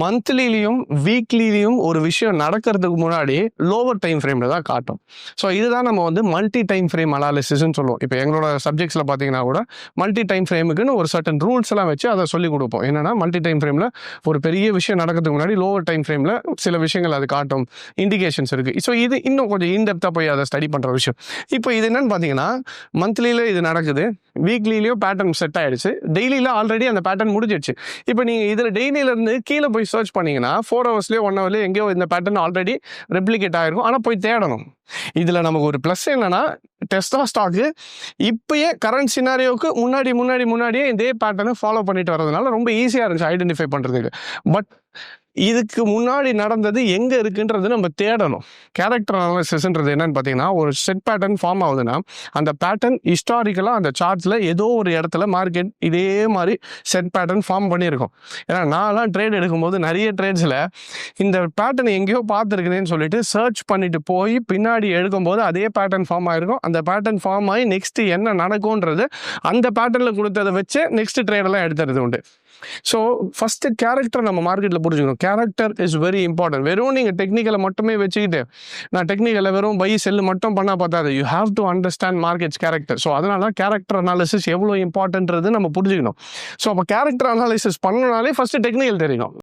மந்த்லிலையும் வீக்லிலையும் ஒரு விஷயம் நடக்கிறதுக்கு முன்னாடி லோவர் டைம் ஃப்ரேமில் தான் காட்டும். ஸோ இதுதான் நம்ம வந்து மல்டி டைம் ஃப்ரேம் அனாலிசிஸ்ன்னு சொல்லுவோம். இப்போ எங்களோட சப்ஜெக்ட்ஸில் பார்த்தீங்கன்னா கூட மல்டி டைம் ஃப்ரேமுக்குன்னு ஒரு சர்டன் ரூல்ஸ் எல்லாம் வச்சு அதை சொல்லிக் கொடுப்போம். என்னன்னா மல்டி டைம் ஃப்ரேமில் ஒரு பெரிய விஷயம் நடக்கிறதுக்கு முன்னாடி லோவர் டைம் ஃப்ரேமில் சில விஷயங்கள் அது காட்டும். இண்டிகேஷன்ஸ் இருக்குது ஸோ இது இன்னும் கொஞ்சம் இன்டெப்த்தாக போய் அதை ஸ்டடி பண்ணுற விஷயம். இப்போ இது என்னன்னு பார்த்தீங்கன்னா மந்த்லியில் இது நடக்குது வீக்லிலேயோ பேட்டர்ன் செட் ஆயிடுச்சு. டெய்லியில் ஆல்ரெடி அந்த பேட்டர்ன் முடிஞ்சிடுச்சு. இப்போ நீங்கள் இதில் டெய்லியிலேருந்து கீழே போய் சர்ச் பண்ணிங்கன்னா ஃபோர் ஹவர்ஸ்லேயே ஒன் ஹவர்லேயே எங்கேயோ இந்த பேட்டர்ன் ஆல்ரெடி ரெப்ளிகேட் ஆகிருக்கும் ஆனால் போய் தேடணும். இதில் நமக்கு ஒரு ப்ளஸ் என்னென்னா டெஸ்டா ஸ்டாக்கு இப்பயே கரண்ட் சினாரியோக்கு முன்னாடி முன்னாடி முன்னாடியே இதே பேட்டர்னை ஃபாலோ பண்ணிட்டு வரதுனால ரொம்ப ஈஸியாக இருந்துச்சு ஐடென்டிஃபை பண்ணுறதுக்கு பட் இதுக்கு முன்னாடி நடந்தது எங்கே இருக்குன்றது நம்ம தேடணும். கேரக்டர் அனாலிசிஸ்ன்றது என்னன்னு பார்த்தீங்கன்னா ஒரு செட் பேட்டர்ன் ஃபார்ம் ஆகுதுன்னா அந்த பேட்டர்ன் ஹிஸ்டாரிக்கலாக அந்த சார்ட்ஸில் ஏதோ ஒரு இடத்துல மார்க்கெட் இதே மாதிரி செட் பேட்டர்ன் ஃபார்ம் பண்ணியிருக்கோம். ஏன்னா நான்லாம் ட்ரேட் எடுக்கும்போது நிறைய ட்ரேட்ஸில் இந்த பேட்டர்ன் எங்கேயோ பார்த்துருக்குதுன்னு சொல்லிட்டு சர்ச் பண்ணிட்டு போய் பின்னாடி எடுக்கும்போது அதே பேட்டர்ன் ஃபார்ம் ஆகிருக்கும் அந்த பேட்டர்ன் ஃபார்ம் ஆகி நெக்ஸ்ட் என்ன நடக்கும்ன்றது அந்த பேட்டர்னில் கொடுத்ததை வச்சு நெக்ஸ்ட் ட்ரேடெல்லாம் எடுத்துறது உண்டு. ஸோ ஃபஸ்ட்டு கேரக்டர் நம்ம மார்க்கெட்டில் புரிஞ்சுக்கணும். கேரக்டர் இஸ் வெரி இம்பார்ட்டன்ட் வெறும் நீங்கள் டெக்னிக்கலை மட்டுமே வச்சுக்கிட்டு நான் டெக்னிக்கலை வெறும் பை செல்லு மட்டும் பண்ணால் பார்த்தாது you have to understand markets character so அதனால தான் கேரக்டர் அனாலிசிஸ் எவ்வளோ இம்பார்ட்டன்றது நம்ம புரிஞ்சுக்கணும். ஸோ அப்போ கேரக்டர் அனாலிசிஸ் பண்ணனாலே ஃபஸ்ட்டு டெக்னிக்கல் தெரியணும்